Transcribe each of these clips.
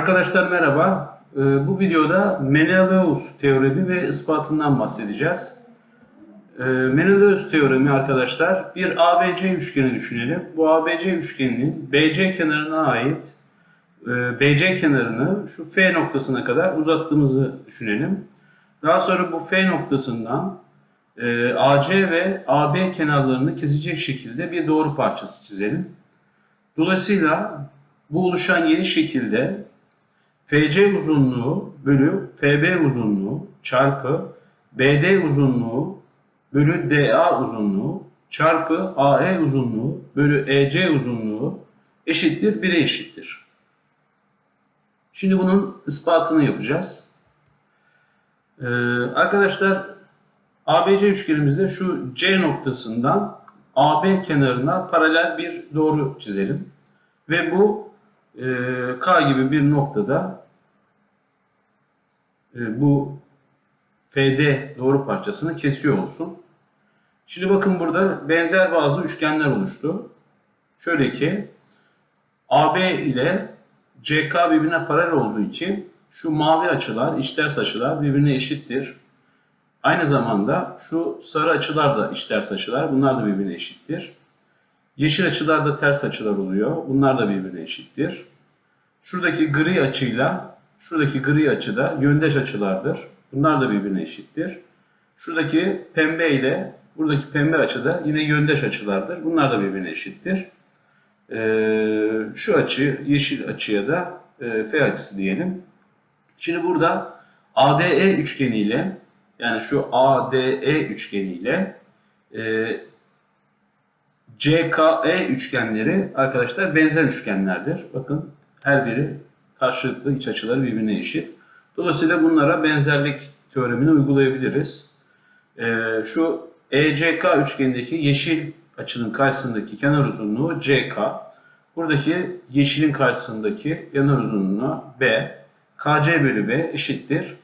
Arkadaşlar merhaba. Ee, Bu videoda Menelaus teoremi ve ispatından bahsedeceğiz. Ee, Menelaus teoremi arkadaşlar bir ABC üçgeni düşünelim. Bu ABC üçgeninin BC kenarına ait e, BC kenarını şu F noktasına kadar uzattığımızı düşünelim. Daha sonra bu F noktasından e, AC ve AB kenarlarını kesecek şekilde bir doğru parçası çizelim. Dolayısıyla bu oluşan yeni şekilde FC uzunluğu bölü FB uzunluğu çarpı BD uzunluğu bölü DA uzunluğu çarpı AE uzunluğu bölü EC uzunluğu eşittir 1'e eşittir. Şimdi bunun ispatını yapacağız. Ee, arkadaşlar ABC üçgenimizde şu C noktasından AB kenarına paralel bir doğru çizelim. Ve bu e, K gibi bir noktada e, bu FD doğru parçasını kesiyor olsun. Şimdi bakın burada benzer bazı üçgenler oluştu. Şöyle ki AB ile CK birbirine paralel olduğu için şu mavi açılar, içters açılar birbirine eşittir. Aynı zamanda şu sarı açılar da içters açılar. Bunlar da birbirine eşittir. Yeşil açılar da ters açılar oluyor. Bunlar da birbirine eşittir. Şuradaki gri açıyla şuradaki gri açı da yöndeş açılardır. Bunlar da birbirine eşittir. Şuradaki pembe ile buradaki pembe açı da yine yöndeş açılardır. Bunlar da birbirine eşittir. Ee, şu açı, yeşil açıya da e, F açısı diyelim. Şimdi burada ADE üçgeniyle yani şu ADE üçgeniyle e, CKE üçgenleri arkadaşlar benzer üçgenlerdir. Bakın her biri karşılıklı iç açıları birbirine eşit. Dolayısıyla bunlara benzerlik teoremini uygulayabiliriz. Ee, şu ECK üçgenindeki yeşil açının karşısındaki kenar uzunluğu CK. Buradaki yeşilin karşısındaki kenar uzunluğu B. KC bölü B eşittir.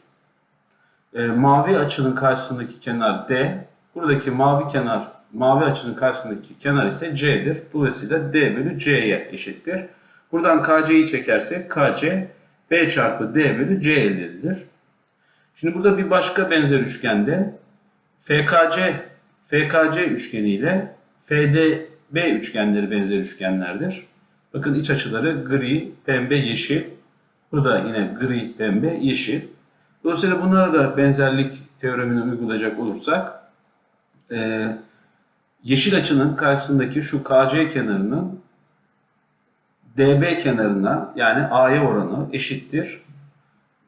Ee, mavi açının karşısındaki kenar D. Buradaki mavi kenar mavi açının karşısındaki kenar ise C'dir. Dolayısıyla D bölü C'ye eşittir. Buradan KC'yi çekersek KC B çarpı D bölü C elde edilir. Şimdi burada bir başka benzer üçgende FKC FKC üçgeni ile FDB üçgenleri benzer üçgenlerdir. Bakın iç açıları gri, pembe, yeşil. Burada yine gri, pembe, yeşil. Dolayısıyla bunlara da benzerlik teoremini uygulayacak olursak e, yeşil açının karşısındaki şu KC kenarının DB kenarına yani A'ya oranı eşittir.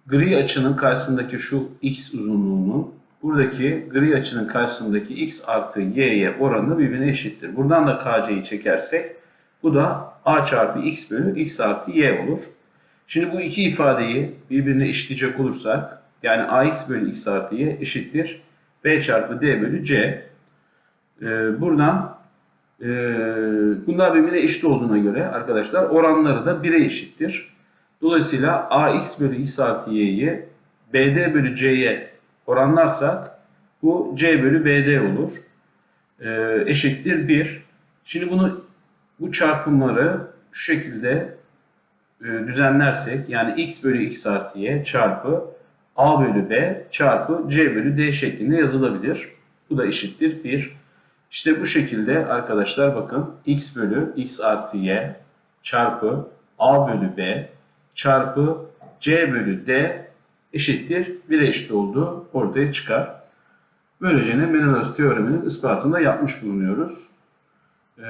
Gri açının karşısındaki şu X uzunluğunun buradaki gri açının karşısındaki X artı Y'ye oranı birbirine eşittir. Buradan da KC'yi çekersek bu da A çarpı X bölü X artı Y olur. Şimdi bu iki ifadeyi birbirine eşitleyecek olursak yani AX bölü X artı Y eşittir. B çarpı D bölü C. Ee, buradan e, bunlar birbirine eşit olduğuna göre arkadaşlar oranları da 1'e eşittir. Dolayısıyla AX bölü X artı Y'yi BD bölü C'ye oranlarsak bu C bölü BD olur. Ee, eşittir 1. Şimdi bunu bu çarpımları şu şekilde e, düzenlersek yani X bölü X artı Y çarpı A bölü B çarpı C bölü D şeklinde yazılabilir. Bu da eşittir 1. İşte bu şekilde arkadaşlar bakın x bölü x artı y çarpı a bölü b çarpı c bölü d eşittir 1'e eşit olduğu ortaya çıkar. Böylece Menelaus teoreminin ispatını da yapmış bulunuyoruz. Ee,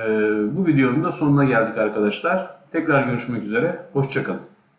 bu videonun da sonuna geldik arkadaşlar. Tekrar görüşmek üzere. Hoşçakalın.